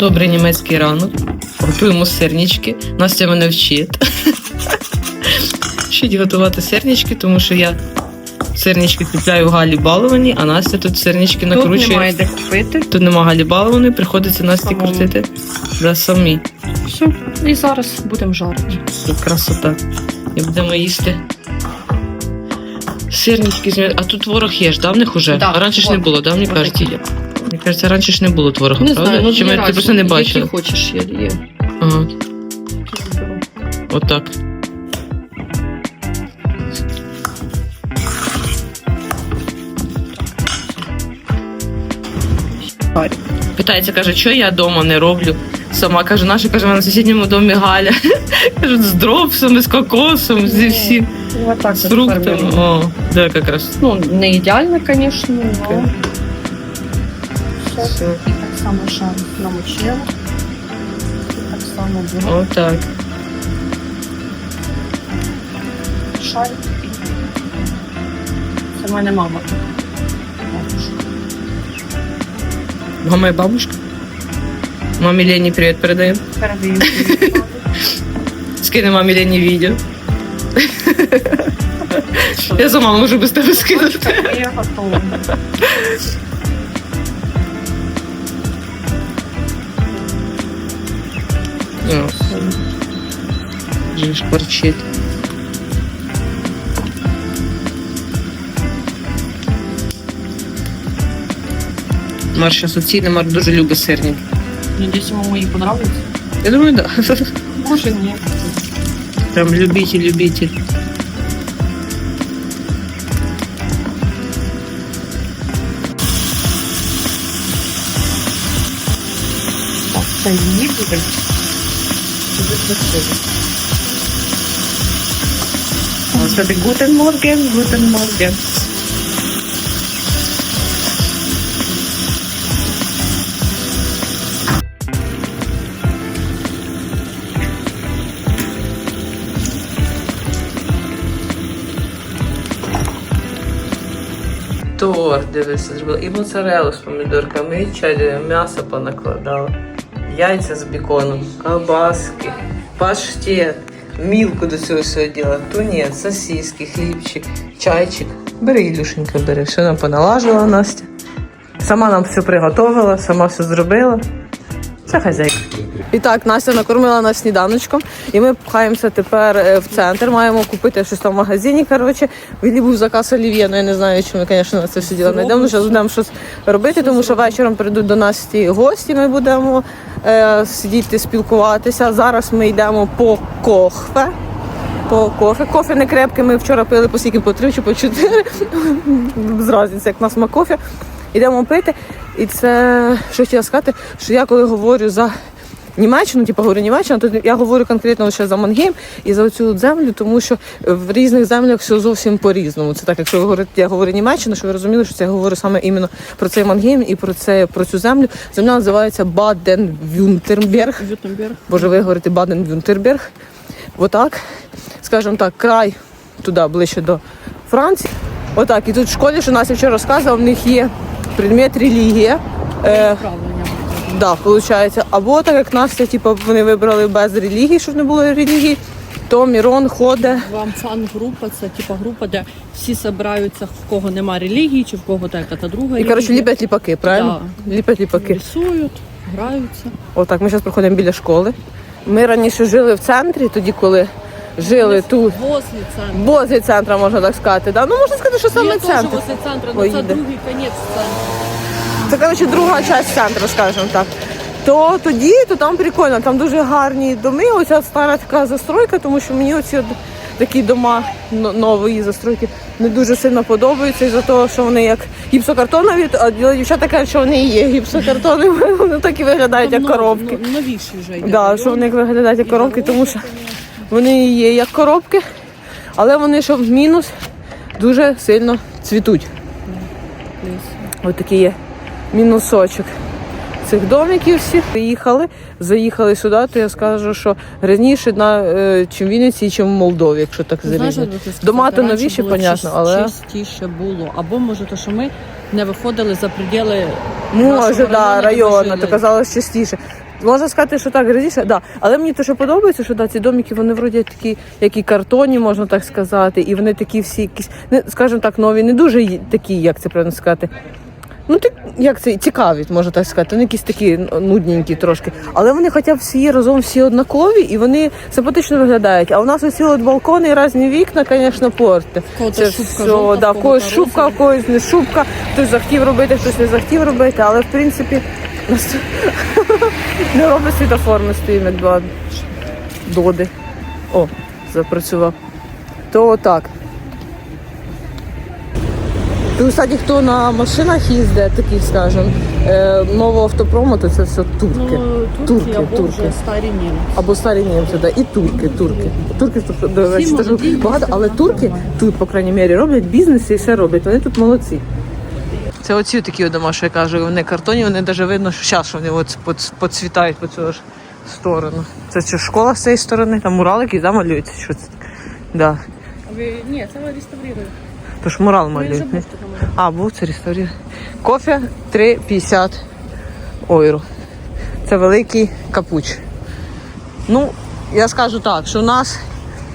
Добрий німецький ранок. Готуємо сирнички. Настя мене вчить. Вчить готувати сирнички, тому що я сирнички купляю в Галі баловані, а Настя тут сирнички Тут накручує. немає де купити. Тут нема Галі балованої, приходиться Насті Самому. крутити да, самі. Все. І зараз будемо жарити. Красота. І будемо їсти. Сирнички з м'я- А тут творог є ж, да, в них уже? Да, а раніше ж не було, да, Вот кажуть, є. Мені кажеться, раніше ж не було творога, Не правда? знаю, ну Чи ми ти просто не бачили? Які хочеш, є. є. Ага, отак. Питається, каже, що я вдома не роблю. Сама каже, наша каже, на сусідньому домі Галя. Кажуть, з дропсами, з кокосом, зі всім, так з фруктами. О, да, якраз. Ну, не ідеально, звісно, але Все. і так само ще намочила. І так само беру Отак. шарик. Це в мене мама. Мама і бабушка. Мамі Лені привіт передаємо. Передаю. Скине мамі Лені відео. Я сама можу без тебе скинути. Я готова. О, Вже шкварчить. Марш зараз оціне, Марк дуже любить сирник. Надіюсь, йому їй понравиться. Я думаю, так. Да. Може, ні. Прям любитель, любитель. Так, це її буде. Буде красиво. Ось це Гутен Морген, Гутен Морген. Торт, дивися, зробила. І моцарелу з помідорками, і чай, м'ясо понакладала. Яйця з біконом, колбаски, паштет, мілку до цього всього діла, тунець, сосиски, хлібчик, чайчик. Бери, Ілюшенька, бери. Все нам поналажила Настя. Сама нам все приготувала, сама все зробила. Це хазяйка. І так, Настя накормила нас сніданочком, і ми пхаємося тепер е, в центр. Маємо купити щось там в магазині. Коротше, Віллі був заказ олів'є, ну я не знаю, чи ми, звісно, на це все діло знайдемо. Зараз будемо щось робити, тому що вечором прийдуть до нас ті гості. Ми будемо е, сидіти, спілкуватися. Зараз ми йдемо по кохве. По кофе. Кофе не крепке, ми вчора пили по скільки, по три чи по чотири. З разниці, як нас ма кофе. Йдемо пити. І це що хотіла сказати, що я коли говорю за Німеччину, типу говорю Німеччина, то я говорю конкретно ще за Мангейм і за цю землю, тому що в різних землях все зовсім по-різному. Це так, якщо ви говорите, я говорю Німеччина, що ви розуміли, що це я говорю саме іменно про цей Мангейм і про це про цю землю. Земля називається Баден-Вюнтерберг. Боже, ви говорите Баден-Вюнтерберг. Отак. Скажімо так, край туди ближче до Франції. Отак. І тут в школі, що Настя вчора розказувала, в них є предмет релігія. Е. да, виходить. Або так як Настя, типу, вони вибрали без релігії, щоб не було релігії, то Мірон ходить. Вам фан-група це типа група, де всі збираються, в кого нема релігії, чи в кого та яка та друга І коротше ліпять ліпаки, правильно? Ліпять ліпаки. Рисують, граються. Отак, ми зараз проходимо біля школи. Ми раніше жили в центрі, тоді коли жили тут. Возле центру. Возле центра, можна так сказати. Да? Ну можна сказати, що саме Я центр. возле центру, але це другий кінець центру. Це коротше друга частина центру, скажімо так. То тоді, то там прикольно, там дуже гарні доми. Оця стара така застройка, тому що мені оці от такі дома нової застройки не дуже сильно подобаються із-за того, що вони як гіпсокартонові, а дівчата кажуть, що вони і є гіпсокартонові, вони так і виглядають як коробки. Новіші вже йде. Да, що вони виглядають як коробки, тому що вони і є як коробки, але вони, що в мінус, дуже сильно цвітуть. Ось такий є мінусочок цих домиків всіх. Приїхали, заїхали сюди, то я скажу, що грязніше на е, чим в Вінниці, чим в Молдові, якщо так Ну, Знаєш, зарізати. от ти сказала, Дома то раніше новіші, понятно, але- чистіше було. Або може, то що ми не виходили за пределы Може, да, району, то казалось частіше. Можна сказати, що так грязіше, да. Але мені що подобається, що да, ці домики, вони вроді такі, як і картонні, можна так сказати, і вони такі всі якісь, не, скажімо так, нові, не дуже такі, як це правильно сказати. Ну, так, як це цікаві, можна так сказати. Вони якісь такі нудненькі трошки. Але вони хоча б всі разом всі однакові і вони симпатично виглядають. А у нас оці от балкони і різні вікна, звісно, порти. Це шубка все, жовта, да, в когось шубка, в когось не шубка, хтось захотів робити, хтось не захотів робити, але в принципі нас не робить світофор, ми стоїмо як два доди. О, запрацював. То отак. Тут, кстати, хто на машинах їздить, таких, скажімо, е, нового автопрому, то це все турки. Ну, турки, Турки, або турки. вже старі німці. Або старі німці, да, і турки, турки. Турки тут, до речі, теж багато, але турки тут, по крайній мірі, роблять бізнес і все роблять. Вони тут молодці. Це оці такі дома, що я кажу, вони картонні, вони навіть видно, що зараз вони от поцвітають по цю ж сторону. Це що, школа з цієї сторони, там муралики да, малюються. Що це? Да. Ви... Ні, це реставрують. Тож мурал малюють. А, був це реставрір. Кофе 3,50 ойро. Це великий капуч. Ну, я скажу так, що у нас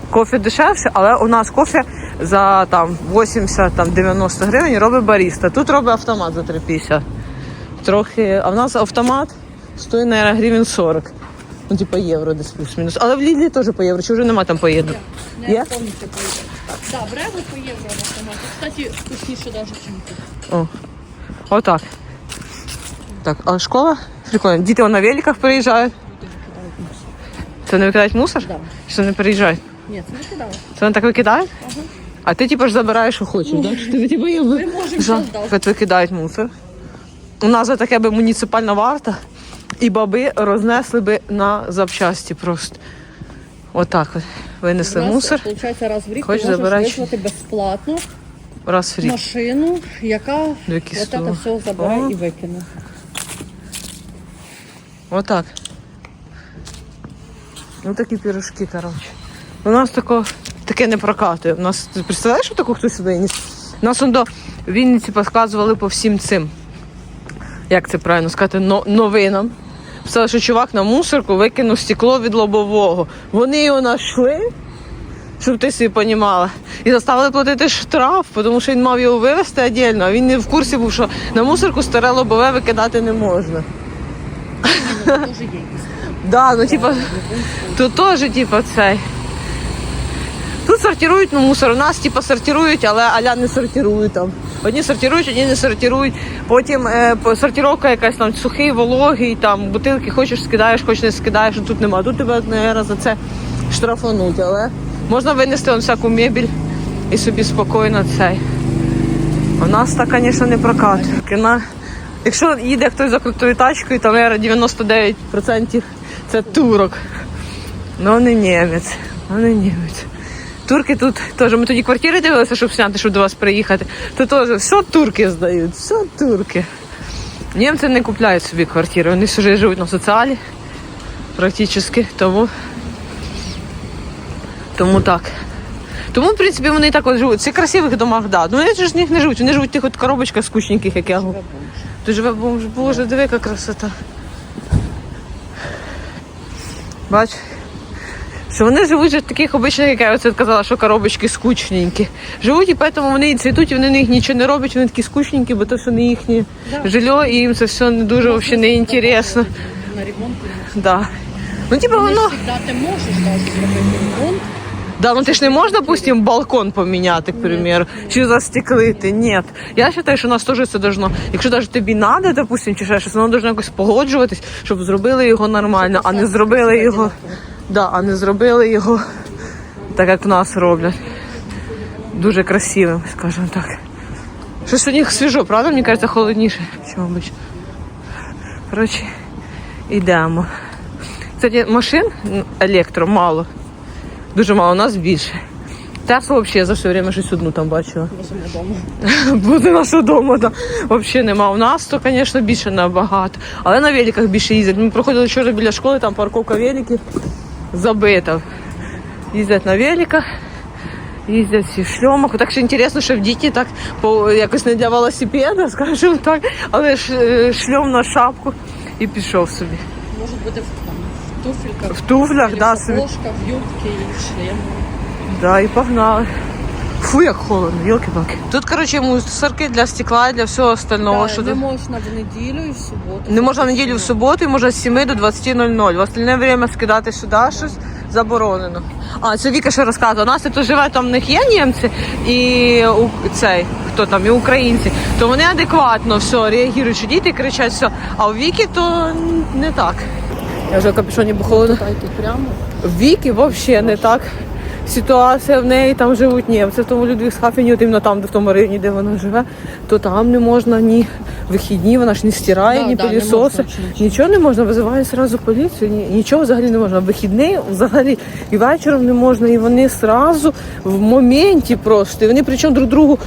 кофе дешевше, але у нас кофе за там 80-90 гривень робить баріста. Тут робить автомат за 3,50. Трохи, а в нас автомат стоїть, наверное, гривень 40. Ну, типа євро десь плюс-мінус. Але в Лідлі теж по євро, чи вже нема там по євро? Не Є? Так, в Реву по євро в автоматі. Кстати, вкусніше навіть, тут. О, отак. Так, а школа? Прикольно. Діти на великах приїжджають. Це не викидають мусор? Да. Що не приїжджають? Ні, це не кидали. Це вони так викидають? А ти типу ж забираєш, що хочеш, так? Да? Ти типу є Ми можемо Що? викидають мусор. У нас за таке би муніципальна варта, і баби рознесли би на запчасті просто. Отак от. Винесли мусор Виходить, раз в рік Хочеш, ти можеш забирай. визвати безплатно раз в рік. машину, яка от це все забере О. і викине. Отак. Ну такі пірожки, коротше. У нас тако, таке не прокатує. У нас, ти представляєш, що таку хтось виніс? Нас он до Вінниці показували по всім цим. Як це правильно сказати, но, новинам. Що чувак на мусорку викинув стекло від лобового. Вони його знайшли, щоб ти собі понімала. І заставили платити штраф, тому що він мав його вивезти віддільно, а він не в курсі був, що на мусорку старе лобове викидати не можна. Да, ну типа, тут теж, типа, цей. Тут сортирують ну, мусор. У нас типа сортирують, але аля не сортирують там. Одні сортирують, одні не сортирують. Потім е, сортировка якась там сухий, вологий, там бутилки хочеш скидаєш, хочеш не скидаєш, тут нема. Тут тебе наверное, за це штрафануть, але можна винести он всяку мебіль і собі спокійно цей. У нас так, звісно, не прокатує. Кіна- Якщо їде хтось за крутою тачкою, то наверное, 99% це турок. Ну не німець. Ну не німець. Турки тут теж. Ми тоді квартири дивилися, щоб зняти, щоб до вас приїхати. То теж все турки здають, все турки. Німці не купляють собі квартири, вони вже живуть на соціалі практично. Тому, тому так. Тому, в принципі, вони і так от живуть. Це красивих домах, да. Ну вони ж них не живуть. Вони живуть в тих от коробочках скучненьких, як я говорю. Ти живе бомж. Боже, диви, яка красота. Бач. Що вони живуть в таких обичних, як я оце казала, що коробочки скучненькі. Живуть і тому вони і цвітуть, і вони на них нічого не роблять, вони такі скучненькі, бо то, що не їхнє жилье, і їм це все не дуже взагалі не інтересно. На ремонт Да. Ну, типу, воно. ти можеш зробити ремонт. Да, ну ти ж не можеш, допустим, балкон поміняти, к примеру, чи застеклити. Ні. Я вважаю, що у нас теж це должно. Якщо навіть тобі треба, допустим, чи ще щось, воно должно якось погоджуватись, щоб зробили його нормально, а не зробили його. Да, а не зробили його так, як в нас роблять. Дуже красивим, скажімо так. Щось у них свіжо, правда? Мені кажеться, холодніше, ніж обично. Коротше, йдемо. Кстати, машин електро мало. Дуже мало, у нас більше. Теслу взагалі я за все время щось одну там бачила. Буде наша вдома, да. Взагалі нема. У нас то, звісно, більше набагато. Але на великах більше їздять. Ми проходили вчора біля школи, там парковка великів забита. Їздять на великах, їздять всі в шльомах. Так що інтересно, що в діті так по, якось не для велосипеда, скажімо так, але ж, е, шльом на шапку і пішов собі. може бути в, там, в туфельках, В туфлях, да, в юбці і в шлему. Да, і погнали. Фу, як холодно, йолки-палки. Тут, коротше, мусорки для стекла і для всього остального. Да, що не тут. можна в неділю і в суботу. Не можна в неділю в суботу і можна з 7 до 20.00. В остальне время скидати сюди щось заборонено. А, це Віка ще розказувала. У нас тут живе, там в них є німці і у- цей, хто там, і українці, то вони адекватно все реагують, що діти кричать все. А у Віки то не так. Я вже в капюшоні бо холодно. Та й тут прямо. В Віки взагалі не так. Ситуація в неї там живуть німці, в тому Людвігсхафені, от іменно там, де в тому районі, де вона живе, то там не можна ні вихідні, вона ж не стирає, Да, ні да, пилісоси. нічого. Нічого не можна, визиває одразу поліцію, ні, нічого взагалі не можна. Вихідний взагалі і вечором не можна, і вони одразу в моменті просто. І вони причому друг другу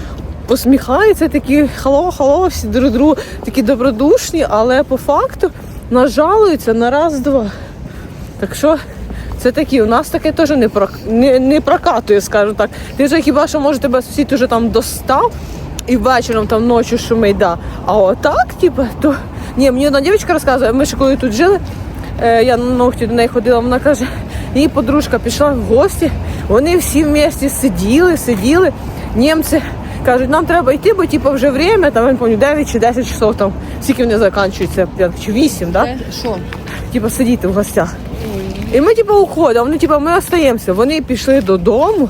посміхаються, такі хало-хало, всі друг другу такі добродушні, але по факту нажалуються на раз-два. Так що це такі, у нас таке теж не, прок... не, не прокатує, скажу так. Ти вже хіба що може тебе сусід уже там достав і вечором там ночі шумить, да. А отак, типу, то. Ні, мені одна дівчинка розказує, ми ще коли тут жили, е, я на ногті до неї ходила, вона каже, її подружка пішла в гості, вони всі в місті сиділи, сиділи. Німці кажуть, нам треба йти, бо типу, вже время, там, я пам'ятаю, 9 чи 10 часов, там, скільки вони закінчуються, чи 8, да? Що? типу, сидіти в гостях. І ми, типу, уходимо. Вони, типу, ми остаємося. Вони пішли додому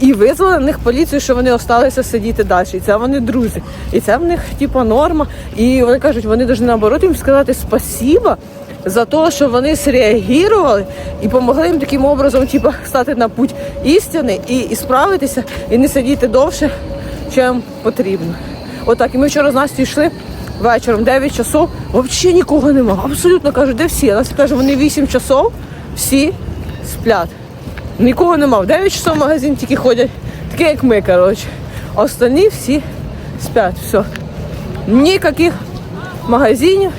і визвали на них поліцію, що вони залишилися сидіти далі. І це вони друзі. І це в них, типу, норма. І вони кажуть, вони повинні наоборот їм сказати спасіба за те, що вони среагували і допомогли їм таким образом, типу, стати на путь істини і, і справитися, і не сидіти довше, чим потрібно. Отак. І ми вчора з Настю йшли вечором 9 часов, взагалі нікого нема. Абсолютно кажуть, де всі? Настя каже, вони 8 часов, всі сплять. Нікого нема. В 9 часов в магазин тільки ходять, такі як ми, коротше. А Остальні всі сплять. Все. Ніяких магазинів,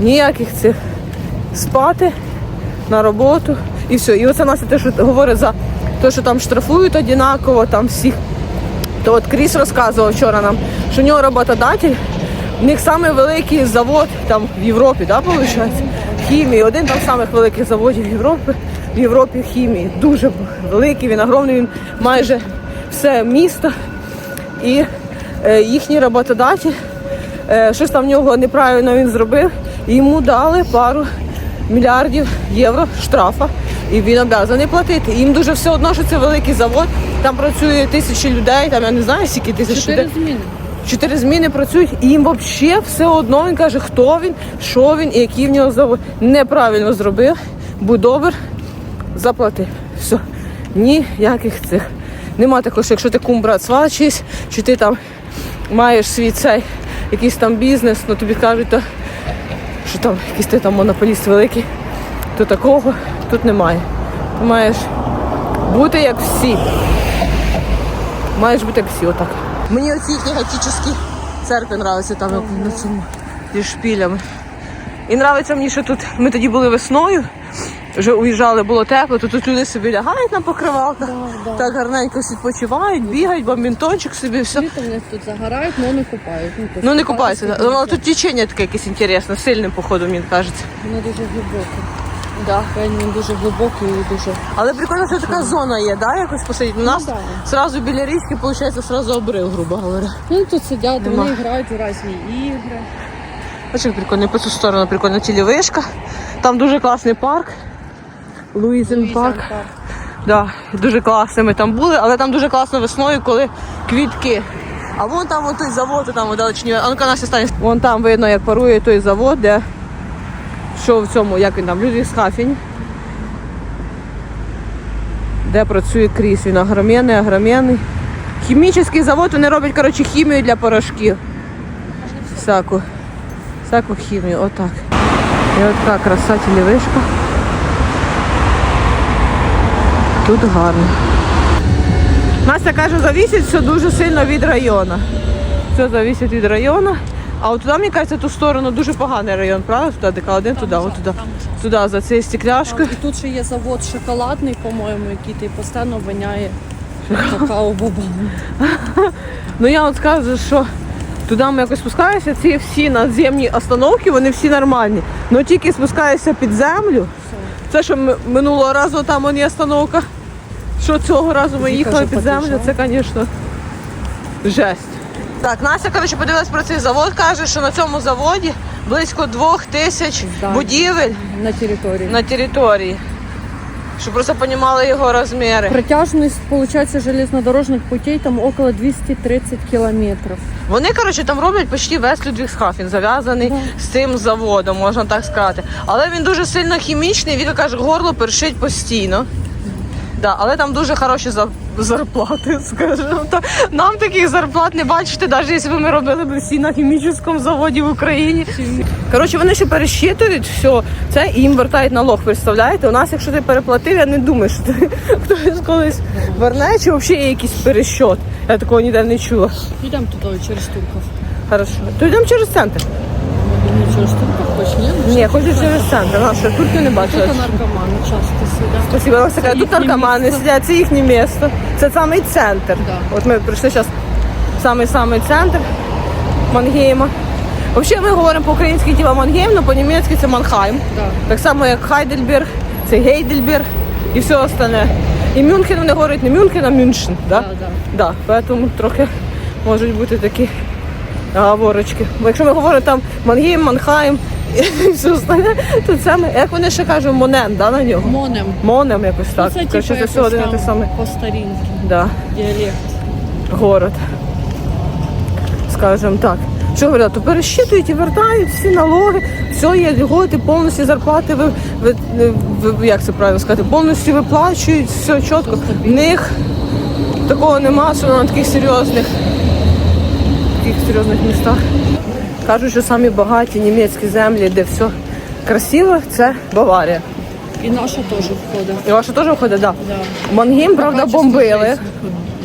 ніяких цих спати на роботу і все. І оце Настя те, що говорить за те, що там штрафують однаково, там всіх. То от Кріс розказував вчора нам, що у нього роботодатель, у них самий великий завод там в Європі, да, виходить? Хімії. Один з самих великих заводів Європи, в Європі хімії. Дуже великий, він огромний, він майже все місто. І е, їхній роботодатель, е, щось там в нього неправильно він зробив, йому дали пару мільярдів євро штрафа, і він обов'язаний платити. Їм дуже все одно, що це великий завод, там працює тисячі людей, там я не знаю, скільки тисяч людей. Чотири зміни працюють, і їм взагалі все одно він каже, хто він, що він і який в нього завод. Неправильно зробив, будь добр, заплати. Все. Ніяких цих. Нема такого, що якщо ти кум брат сват чийсь, чи ти там маєш свій цей якийсь там бізнес, ну тобі кажуть, то, що там якийсь ти там монополіст великий, то такого тут немає. Ти маєш бути як всі. Маєш бути як всі, отак. Мені оці їхні готичні церкви нравляться там як на цьому зі шпілями. І нравиться мені, що тут ми тоді були весною, вже уїжджали, було тепло, то тут люди собі лягають на покривалках, да. так гарненько відпочивають, бігають, бамінтончик собі, все. Літом вони тут загорають, але не купають. Ну, Ну не купаються. Але тут течення таке якесь інтересне, сильним походом, мені кажеться. Воно дуже глибоке. Да. Він дуже глибокий і дуже. Але прикольно, що така зона є, да, якось посидіти. У нас да. зразу біля річки, виходить, зразу обрив, грубо говоря. Ну тут сидять, Нема. вони грають у різні ігри. Як прикольно, по цю сторону прикольна телевишка. Там дуже класний парк. Луїзен парк. Парк. Да, дуже класно ми там були, але там дуже класно весною, коли квітки. А вон там той завод, там у. А ну-ка нас стане. Вон там видно, як парує той завод, де що в цьому, як він там, Людвігсхафен. Де працює кріс. Він огроменний, огроменний. Хімічний завод, вони роблять, коротше, хімію для порошків. Всяку. Всяку хімію, отак. І от така краса телевишка. Тут гарно. Настя каже, зависить все дуже сильно від району. Все залежить від району. А от туди, мені кажеться, ту сторону дуже поганий район, правда? Туди ДК1, туди, от туди. Туди, за цією стекляшкою. І тут ще є завод шоколадний, по-моєму, який ти постійно воняє какао бобами. Ну я от скажу, що Туди ми якось спускаємося, ці всі надземні остановки, вони всі нормальні. Ну тільки спускаєшся під землю. Це що минулого разу там вон є остановка. Що цього разу ми їхали під землю, це, звісно, жесть. Так, Настя, коротше, подивилась про цей завод, каже, що на цьому заводі близько двох тисяч Здань. будівель На території. на території. Щоб просто розуміли його розміри. Протяжність, получается, железнодорожных путей там около 230 километров. Вони, коротше, там роблять почти весь Людвігсхафен, зав'язаний з цим заводом, можна так сказати. Але він дуже сильно хімічний, Віка каже, горло першить постійно. Да, але там дуже хороші зарплати, скажімо так. Нам таких зарплат не бачите, навіть якщо ми робили б всі на хімічному заводі в Україні. Коротше, вони ще пересчитують все це і їм вертають налог. Представляєте? У нас, якщо ти переплатив, я не думаю, що ти хтось колись верне, чи взагалі є якийсь пересчет. Я такого ніде не чула. Йдемо туди через Турков. Хорошо. То йдемо через центр. Не через Турков, хоч ні? Ні, хочу через центр. Наша турки не бачила. Тут наркомани часто сидять. Спасибо. Вона така, тут наркомани сидять, це їхнє місто. Це самий центр. Да. От ми прийшли зараз в самий-самий центр Мангейма. Взагалі ми говоримо по-українськи типа Мангейм, але по-німецьки це Манхайм. Да. Так само, як Хайдельберг, це Гейдельберг і все остальне. І Мюнхен вони говорять не Мюнхен, а Мюншен. Да? Да, да. Да, тому трохи можуть бути такі говорочки. Бо якщо ми говоримо там Мангейм, Манхайм і все остальне, то це ми, як вони ще кажуть, Монен, да, на нього? Монем. Монем якось так. Ну, Це типу все один і те саме. по-старінськи. Да, Діалект. город. Скажем так. Що говорять, то пересчитують і вертають всі налоги, все є льготи, повністю зарплати ви, ви, ви- як це правильно сказати, повністю виплачують, все чітко. В них такого нема, що на таких серйозних, таких серйозних містах. Кажуть, що самі багаті німецькі землі, де все красиво, це Баварія. І наша теж входить. І ваша теж виходить, так. Да. Мангейм, правда, бомбили.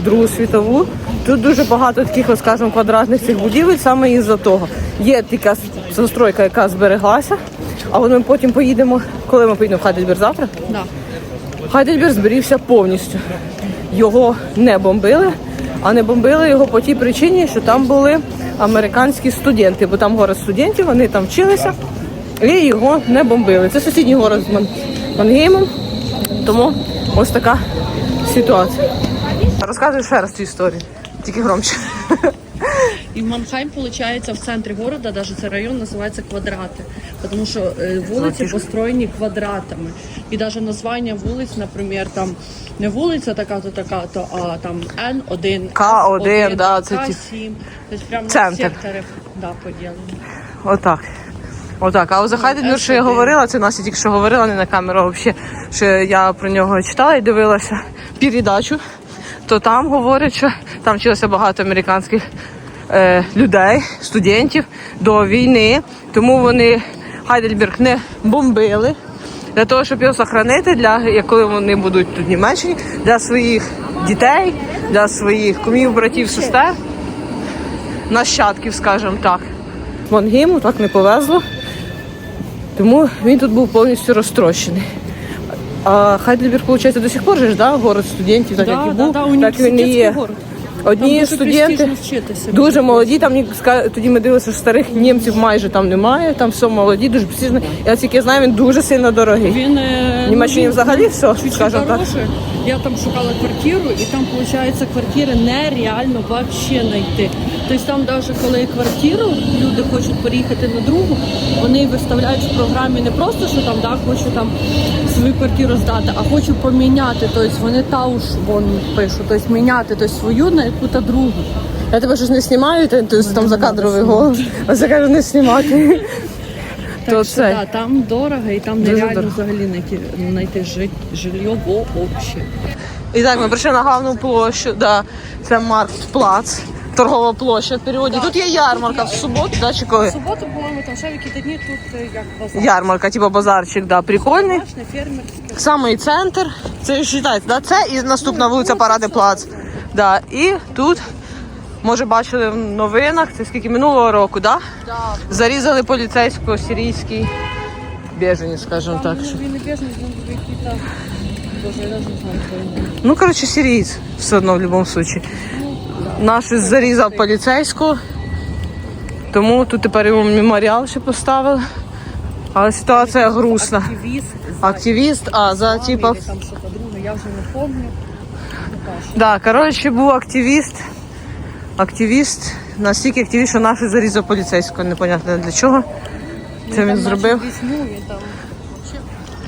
Другу світову. Тут дуже багато таких, скажімо, квадратних цих будівель саме із-за того. Є така застройка, яка збереглася, а от ми потім поїдемо, коли ми поїдемо в Хайдельберг завтра. Да. Хайдельберг зберігся повністю. Його не бомбили, а не бомбили його по тій причині, що там були американські студенти, бо там город студентів, вони там вчилися і його не бомбили. Це сусідній город з Ман- Мангеймом, тому ось така ситуація. Розказуй ще раз цю історію, тільки громче. І Манхайм, получается, в центрі города, даже цей район називається квадрати, тому що е, вулиці построєні квадратами. І навіть названня вулиць, наприклад, там не вулиця така-то, така-то, а там Н1, К1, С1, да, це ті- К7. Тобто прямо Центр. сектори да, поділені. Отак. Отак. А за Хайдельберг, що я говорила, це Настя тільки що говорила, не на камеру, взагалі, що я про нього читала і дивилася передачу, то там говорять, що там вчилося багато американських е, людей, студентів до війни, тому вони Хайдельберг не бомбили. Для того, щоб його сохранити, для як коли вони будуть тут в Німеччині, для своїх дітей, для своїх кумів, братів, сестер нащадків, скажімо так. Мангейму так не повезло, тому він тут був повністю розтрощений. А Хайдельберг, виходить, до сих пор же ж, да, город студентів, так Да, як і да, був, да, так він і є. город. Одні Там студенти дуже молоді, там тоді ми дивилися, що старих німців майже там немає, там все молоді, дуже престижно. Я тільки знаю, він дуже сильно дорогий. Він Німеччині він взагалі все, скажімо так. Я там шукала квартиру, і там, виходить, квартири нереально вообще знайти. Тобто там навіть коли квартиру люди хочуть переїхати на другу, вони виставляють в програмі не просто, що там да, хочу там свою квартиру здати, а хочу поміняти. Тобто вони тауш вон пишуть, тобто міняти тобто, свою на яку-то другу. Я тебе щось не знімаю, ти, ти там закадровий голос, а це кажу не знімати. Так То що це. да, там дорого і там нереально дорого. взагалі знайти, знайти жилье вообще. І так, ми прийшли на главну площу, да, це Марктплац, торгова площа в переводі. Тут є ярмарка в суботу, да, чи коли? В суботу, по-моєму, там ще в які дні тут е, як базар. Ярмарка, типу базарчик, да, прикольний. Домашнє, фермерське. Самий центр, це вважаєте, да, це і наступна вулиця Паради Плац. Да, і тут, може, бачили в новинах, це скільки минулого року, да? Да. Зарізали поліцейського сирійський біженець, скажімо так. Ну, він не біжний, він був який-то... Боже, я навіть не знаю, хто він. Ну, коротше, сирієць все одно в будь-якому випадку. Наш зарізав поліцейського Тому тут тепер йому меморіал ще поставили. Але ситуація грустна. Активіст. Активіст, а за типа. Я вже не пам'ятаю. Да, коротше, був активіст. Активіст, настільки активіст, що наші зарізав поліцейського, непонятно для чого. Це він зробив.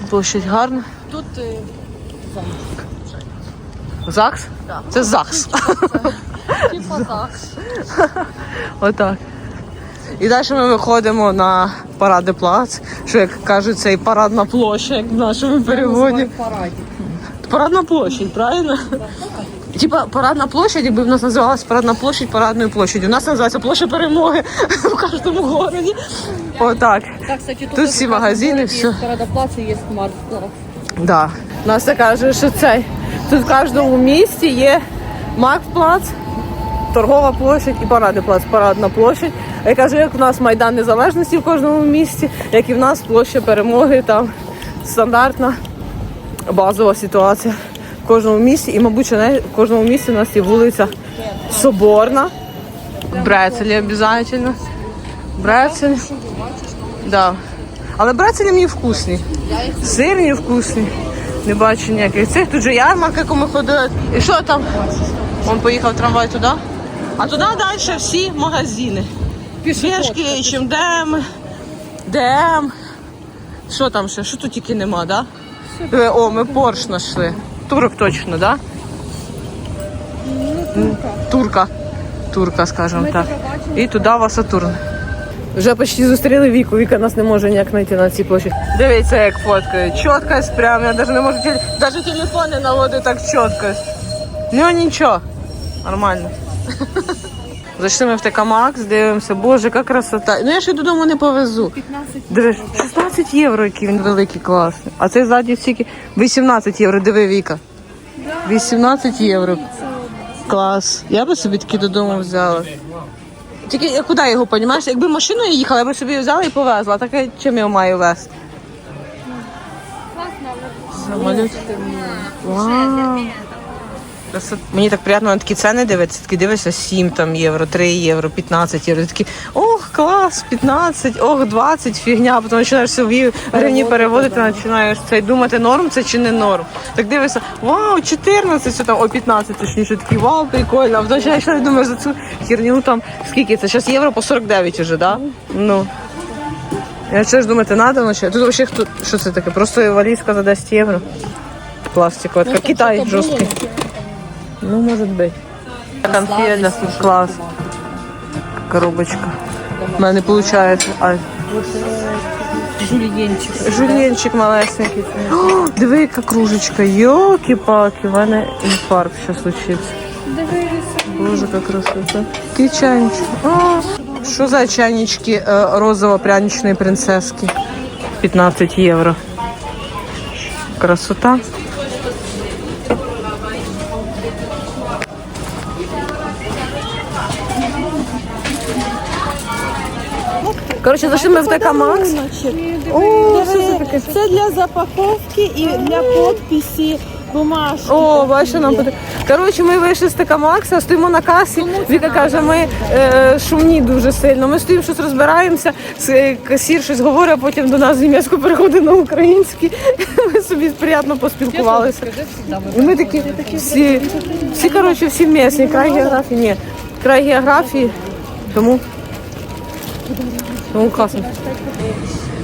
Площадь гарна. Тут е, ЗАГС? Це ЗАГС. Типа. Отак. І далі ми виходимо на паради плац, що як кажуть, це і парадна площа, як в нашому переводі. Парадна площадь, правильно? Типа парадна площадь, якби в нас називалась парадна площадь парадною площадю. У нас називається площа перемоги в кожному городі. Отак. Так, кстати, тут, Тут всі магазини, все. Парада плаца є смарт Да. Настя каже, що цей. Тут в кожному місті є Макс-плац, торгова площадь і парадний плац, парадна площадь. Я кажу, як у нас Майдан Незалежності в кожному місті, як і в нас площа перемоги, там стандартна базова ситуація в кожному місті. І, мабуть, в кожному місті у нас є вулиця Соборна. Брецелі обов'язково. Брецелі. Да. Але брецелі мені вкусні. Сирні вкусні. Не бачу ніяких цих. Тут же ярмарка, яку ми ходили. І що там? Он поїхав трамвай туди. А туди далі всі магазини. Пішки, H&M, ДМ. Що там ще? Що тут тільки нема, да? Е, О, ми Порш знайшли. Турок точно, да? Ну, турка. Турка, скажімо так. І туди в Сатурн. Вже почти зустріли Віку. Віка нас не може ніяк знайти на цій площі. Дивіться, як фоткає. Чіткость прям. Я навіть не можу навіть телефон не наводить так чіткость. Ну нічого. Нормально. Зайшли ми в ТК Макс, дивимося, боже, яка красота. Ну я ще додому не повезу. 15 Дивись, 16 євро, який він великий, класний. А цей ззаді стільки 18 євро, диви Віка. 18 євро. Клас. Я би собі таки додому взяла. Тільки я куди його, понімаєш? Якби машиною їхала, я би собі взяла і повезла. А таке чим я маю везти? Самоліт. Вау. Красот- Мені так приємно на такі ціни дивитися. Такі дивишся 7 там євро, 3 євро, 15 євро. Такі, ох, клас, 15, ох, 20, фігня. Потім починаєш собі гривні переводити, починаєш це думати, норм це чи не норм. Так дивишся, вау, 14, що там, о, 15, точніше, такий, вау, прикольно. А потім починаєш думаєш за цю херню там, скільки це? Зараз євро по 49 уже, да? Ну. Я ще ж думати, надо, ну ще. Тут взагалі хто, що це таке? Просто валізка за 10 євро. Пластикова, така Китай жорсткий. Ну, может быть. Конфета, класс. Коробочка. У мене не виходить. А, жульєнчик. жульєнчик малесенький. О, диви, яка кружечка. Йоки-палки, в мене інфаркт ще случиться. Боже, яка красота. Який чайничок. О, що за чайнички е, розово-пряничної принцески? 15 євро. Красота. Коротше, зайшли ми в ТК Макс. О, що це таке? Це для запаковки і для підписі бумажки. О, бачите, нам потрібно. Коротше, ми вийшли з ТК Макса, стоїмо на касі. Віка каже, ми е, шумні дуже сильно. Ми стоїмо, щось розбираємося, е, касір щось говорить, а потім до нас з німецького переходить на український. Ми собі приємно поспілкувалися. І ми такі всі, всі коротше, всі місні, край географії, ні, край географії, тому, тому класно.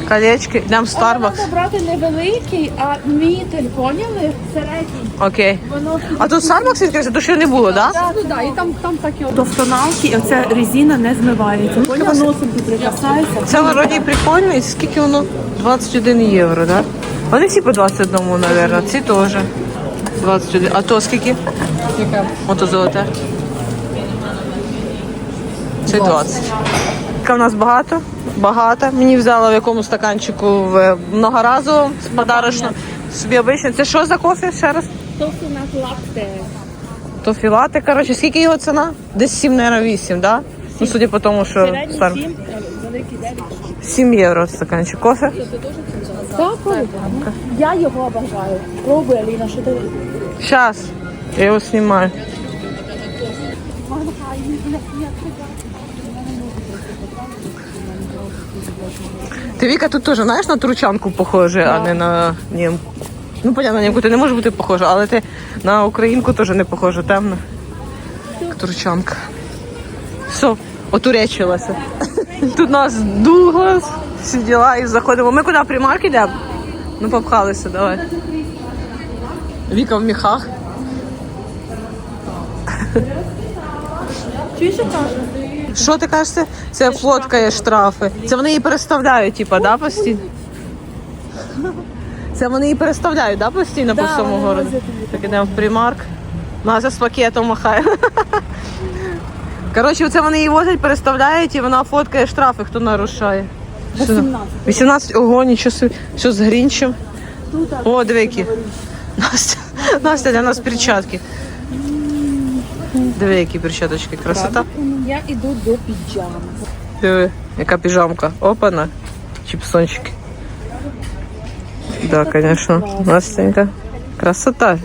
Колечки, йдемо в Starbucks. Треба брати невеликий, а мітель, поняли? Середній. Окей. Воно А тут Starbucks відкрився, то ще не було, так? Да? Ну да, і там, там такі от. досконалки, і оця резина не змивається. Поняла, носом ти прикасаєшся. Це вроді прикольно, і скільки воно? 21 євро, так? Вони всі по 21, мабуть, ці теж. 21. А то скільки? Яка? Ото золоте. Це 20. Яка в нас багато? Багато. Мені взяла в якому стаканчику в многоразовому з подарочно. Собі обично. Це що за кофе ще раз? То у нас лапте. То філати, коротше, скільки його ціна? Десь 7, мабуть, 8, да? Ну, судя по тому, що стар... 7, великий 9. 7 євро стаканчик кофе. Так, я його обожаю. Пробуй, Аліна, що ти? Сейчас. Я его снимаю. Ти Віка тут теж, знаєш, на турчанку похоже, а не на німку. Ну, понятно, на німку ти не можеш бути похожа, але ти на українку теж не похожа, темно. Як турчанка. Все, отуречилася. Тут нас Дуглас, всі діла і заходимо. Ми куди примарк йдемо? Ну, попхалися, давай. Віка в міхах. Чуєш, що каже? Що ти кажеш? Це, це фоткає штрафи. Це вони її переставляють, типа, да, постійно? Це вони її переставляють, да, постійно по всьому городу? Так ідемо в примарк. Настя з пакетом махає. Коротше, це вони її возять, переставляють і вона фоткає штрафи, хто нарушає. 18. 18, ого, нічого собі. Що з Грінчем? О, диви які. Настя, Настя, для нас перчатки. Диви, які перчаточки. Красота. Я іду до піджами. Диви, яка піжамка. Опана. Чіпсончики. Да, конечно. Настенька. Красота.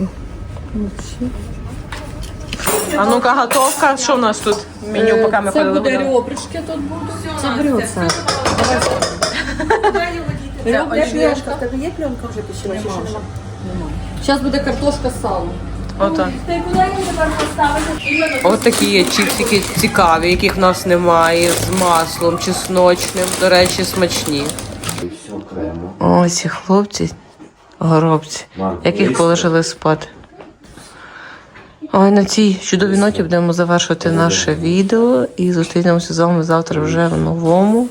А ну-ка, готовка. Що у нас тут? Меню, поки ми Це ходили. буде ребрышки тут будуть. Це. Пленка. В тебе є пленка вже пішла? Нема? Зараз буде картошка з салом. Отак. От такі є чіпсики цікаві, яких в нас немає, з маслом чесночним. До речі, смачні. О, ці хлопці, горобці, яких положили спати. Ой, на цій чудовій ноті будемо завершувати наше відео і зустрінемося з вами завтра вже в новому.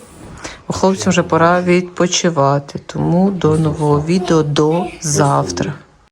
Бо хлопцям вже пора відпочивати. Тому до нового відео до завтра.